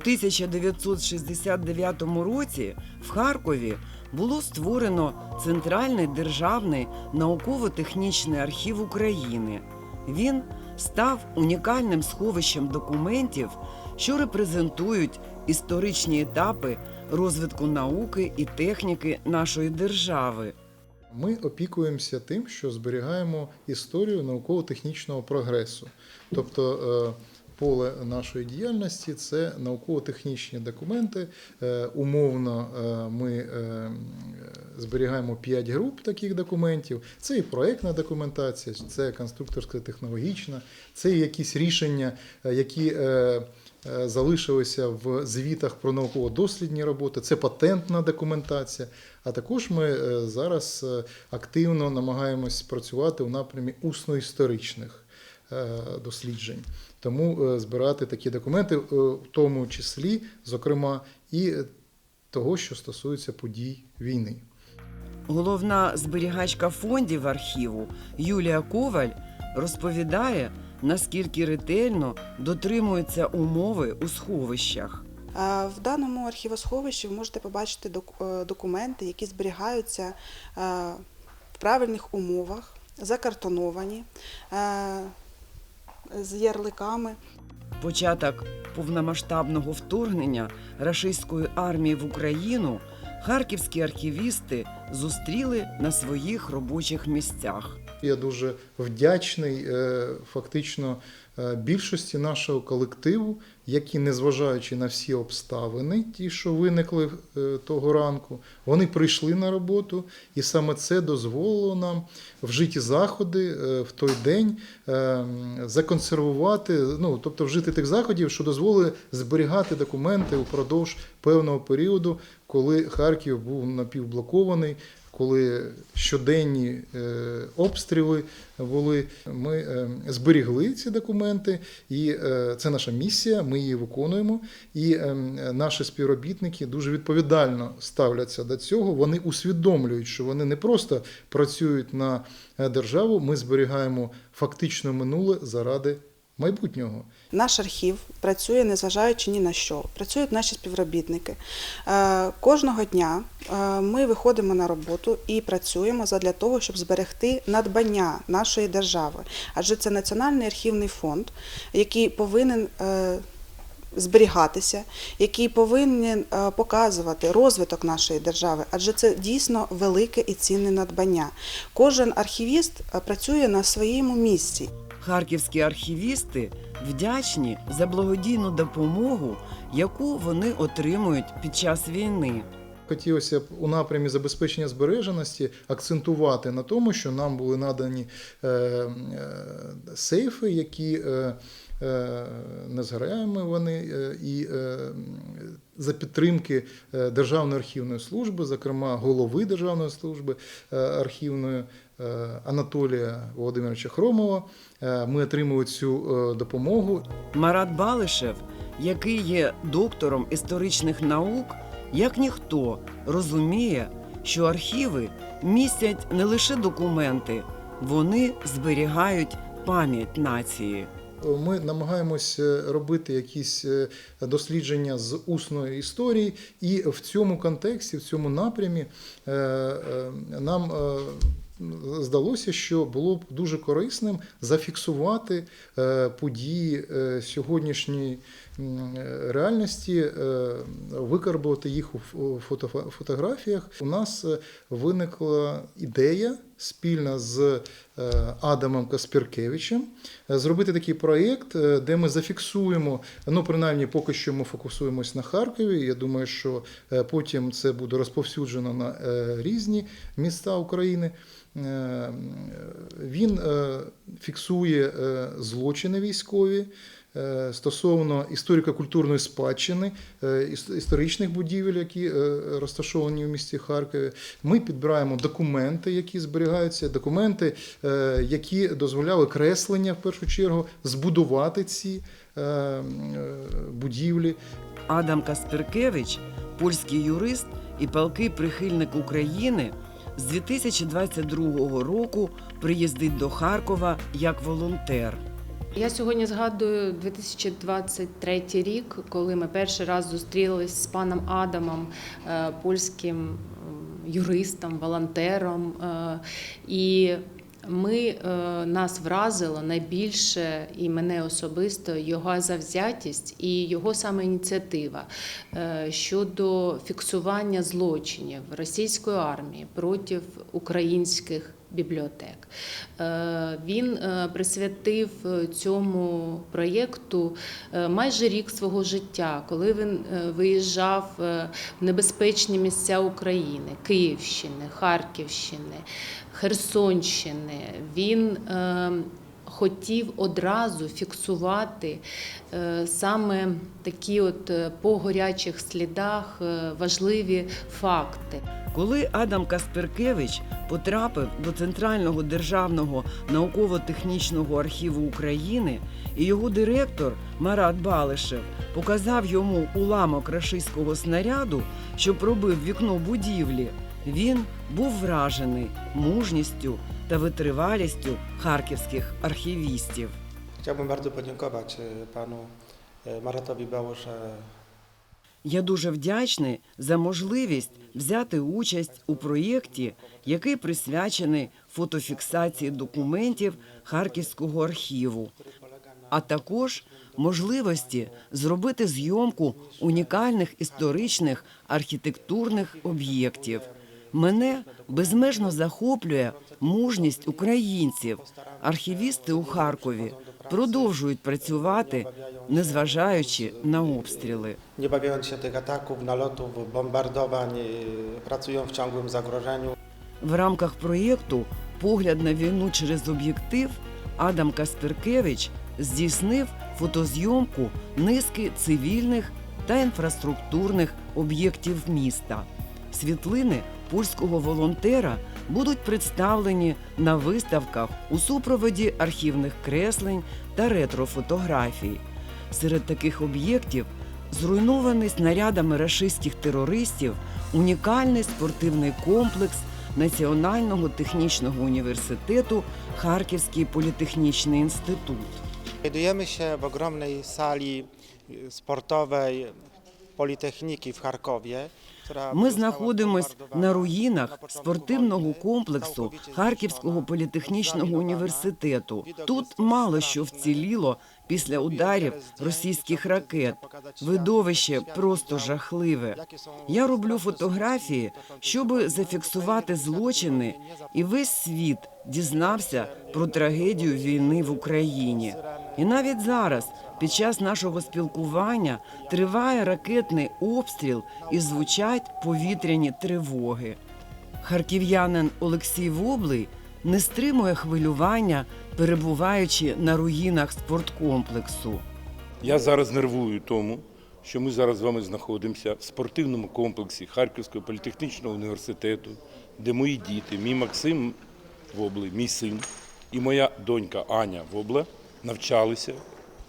У 1969 році в Харкові було створено Центральний державний науково-технічний архів України. Він став унікальним сховищем документів, що репрезентують історичні етапи розвитку науки і техніки нашої держави. Ми опікуємося тим, що зберігаємо історію науково-технічного прогресу. Тобто е, поле нашої діяльності це науково-технічні документи. Е, Умовно е, ми е, зберігаємо 5 груп таких документів. Це і проектна документація, це конструкторська технологічна, це і якісь рішення, які залишилися в звітах про науково-дослідні роботи, це патентна документація. А також ми зараз активно намагаємось працювати у напрямі усно-історичних досліджень. Тому е, збирати такі документи, е, в тому числі, зокрема, і е, того, що стосується подій війни. Головна зберігачка фондів архіву Юлія Коваль розповідає, наскільки ретельно дотримуються умови у сховищах. Е, В даному архівосховищі ви можете побачити док- е, документи, які зберігаються е, в правильних умовах, закартоновані, е, з ярликами. Початок повномасштабного вторгнення рашистської армії в Україну харківські архівісти зустріли на своїх робочих місцях. Я дуже вдячний е, фактично е, більшості нашого колективу, які, незважаючи на всі обставини, ті, що виникли е, того ранку, вони прийшли на роботу, і саме це дозволило нам вжиті заходи в той день законсервувати, ну тобто вжити тих заходів, що дозволили зберігати документи упродовж певного періоду, коли Харків був напівблокований коли щоденні е, обстріли були, ми е, зберігли ці документи, і е, це наша місія. Ми її виконуємо. І наші співробітники дуже відповідально ставляться до цього. Вони усвідомлюють, що вони не просто працюють на державу. Ми зберігаємо фактично минуле заради майбутнього. Наш архів працює незважаючи ні на що. Працюють наші співробітники. Е, Кожного дня е, ми виходимо на роботу і працюємо задля того, щоб зберегти надбання нашої держави. Адже це Національний архівний фонд, який повинен. е, Зберігатися, який повинен показувати розвиток нашої держави, адже це дійсно велике і цінне надбання. Кожен архівіст працює на своєму місці. Харківські архівісти вдячні за благодійну допомогу, яку вони отримують під час війни. Хотілося б у напрямі забезпечення збереженості акцентувати на тому, що нам були надані е, е, сейфи, які е, е, незгораємі вони, і за підтримки Державної архівної служби, зокрема голови Державної служби архівної Анатолія Володимировича Хромова, е, ми отримали цю е, допомогу. Марат Балишев, який є доктором історичних наук, як ніхто розуміє, що архіви містять не лише документи, вони зберігають пам'ять нації. Ми намагаємося робити якісь е, дослідження з усної історії, і в цьому контексті, в цьому напрямі е, е, нам е, здалося, що було б дуже корисним зафіксувати е, події е, сьогоднішньої е, реальності, викарбувати їх у фотографіях. У нас виникла ідея спільно з е, Адамом Каспіркевичем е, зробити такий проєкт, е, де ми зафіксуємо, ну принаймні поки що ми фокусуємось на Харкові. Я думаю, що потім це буде розповсюджено на різні міста України. Він фіксує злочини військові. Е, Стосовно історико-культурної спадщини, е, іс- історичних будівель, які е, розташовані в місті Харкові, ми підбираємо документи, які зберігаються, документи, які дозволяли креслення в першу чергу збудувати ці будівлі. Адам Каспіркевич, польський юрист і палкий прихильник України, з 2022 року приїздить до Харкова як волонтер. Я сьогодні згадую 2023 рік, коли ми перший раз зустрілись з паном Адамом, е, польським юристом, волонтером. е, І ми е, нас вразило найбільше і мене особисто його завзятість і його саме ініціатива щодо фіксування злочинів російської армії проти українських бібліотек. Е, Він е, присвятив е, цьому проєкту майже рік свого життя, коли він виїжджав в небезпечні місця України Київщини, Харківщини, Херсонщини. Він е, хотів одразу фіксувати е, саме такі, от е, по гарячих слідах, е, важливі факти. Коли Адам Касперкевич потрапив до Центрального державного науково-технічного архіву України, і його директор Марат Балишев показав йому уламок рашистського снаряду, що пробив вікно будівлі, він був вражений мужністю та витривалістю харківських архівістів. Chciałbym bardzo podziękować e, panu e, Maratowi Bałosza Я дуже вдячний за можливість взяти участь у проєкті, який присвячений фотофіксації документів Харківського архіву, а також можливості зробити зйомку унікальних історичних архітектурних об'єктів. Мене безмежно захоплює мужність українців. Архівісти у Харкові продовжують працювати, незважаючи на обстріли. bawiąc się tych ataków, nalotów, bombardowań, e, pracują w ciągłym zagrożeniu. В рамках проєкту Погляд на війну через об'єктив Адам Касперкевич здійснив фотозйомку низки цивільних та інфраструктурних об'єктів міста. Світлини польського волонтера будуть представлені на виставках у супроводі архівних креслень та ретрофотографій. Серед таких об'єктів зруйнований снарядами рашистських терористів унікальний спортивний комплекс Національного технічного університету Харківський політехнічний інститут. Znajdujemy się w ogromnej sali sportowej Politechniki w Charkowie. Ми знаходимось на руїнах спортивного комплексу Харківського політехнічного університету. Тут мало що вціліло після ударів російських ракет. Видовище просто жахливе. Я роблю фотографії, щоб зафіксувати злочини, і весь світ дізнався про трагедію війни в Україні. І навіть зараз, під час нашого спілкування, триває ракетний обстріл і звучать повітряні тривоги. Харків'янин Олексій Воблий не стримує хвилювання, перебуваючи на руїнах спорткомплексу. Я зараз нервую тому, що ми зараз з вами знаходимося в спортивному комплексі Харківського політехнічного університету, де мої діти, мій Максим Воблий, мій син і моя донька Аня Вобла навчалися.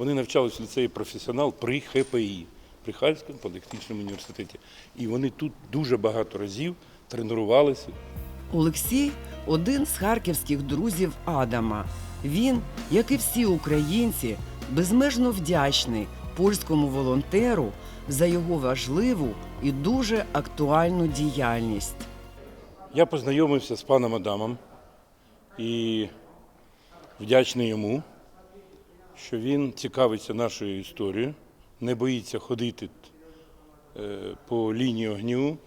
Вони навчалися в ліцеї професіонал при ХПІ, при Харківському політехнічному університеті. І вони тут дуже багато разів тренувалися. Олексій один з харківських друзів Адама. Він, як і всі українці, безмежно вдячний польському волонтеру за його важливу і дуже актуальну діяльність. Я познайомився з паном Адамом і вдячний йому, що він цікавиться нашою історією, не боїться ходити е, по лінії огню,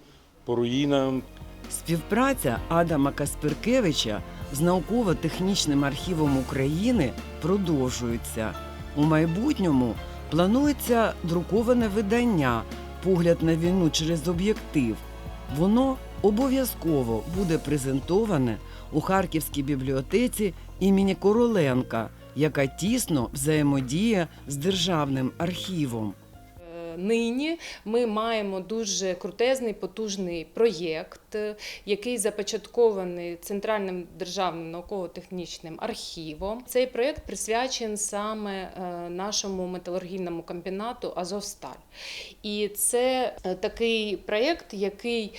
по руїнам. Співпраця Адама Касперкевича з науково-технічним архівом України продовжується. У майбутньому планується друковане видання Погляд на війну через об'єктив. Воно обов'язково буде презентоване у Харківській бібліотеці імені Короленка, яка тісно взаємодіє з державним архівом. Е, Нині ми маємо дуже крутезний потужний проєкт, який започаткований Центральним державним науково-технічним архівом. Цей проєкт присвячений саме е, нашому металургійному комбінату Азовсталь. І це е, такий проєкт, який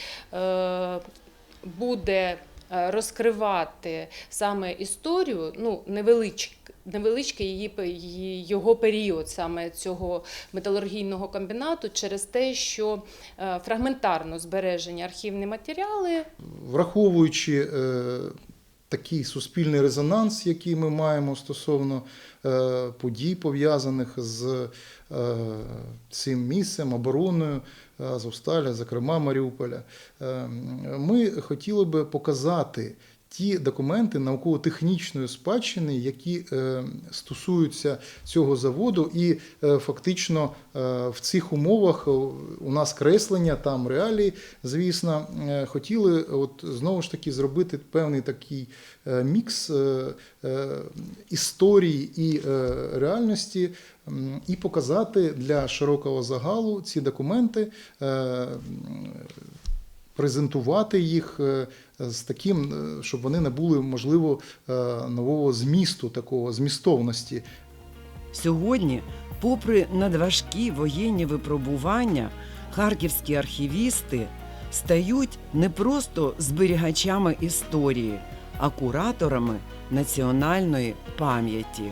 буде розкривати саме історію, ну невеличку невеличкий її, його період саме цього металургійного комбінату через те, що е, фрагментарно збережені архівні матеріали враховуючи е, такий суспільний резонанс, який ми маємо стосовно е, подій, пов'язаних з цим місцем, обороною Азовсталя, зокрема Маріуполя, е, ми хотіли би показати. Ті документи науково-технічної спадщини, які е, стосуються цього заводу, і е, фактично е, в цих умовах у нас креслення, там реалії, звісно, хотіли от знову ж таки зробити певний такий мікс історії і реальності, і показати для широкого загалу ці документи. Презентувати їх е, з таким, е, щоб вони набули, можливо, е, нового змісту, такого змістовності. Сьогодні, попри надважкі воєнні випробування, харківські архівісти стають не просто зберігачами історії, а кураторами національної пам'яті.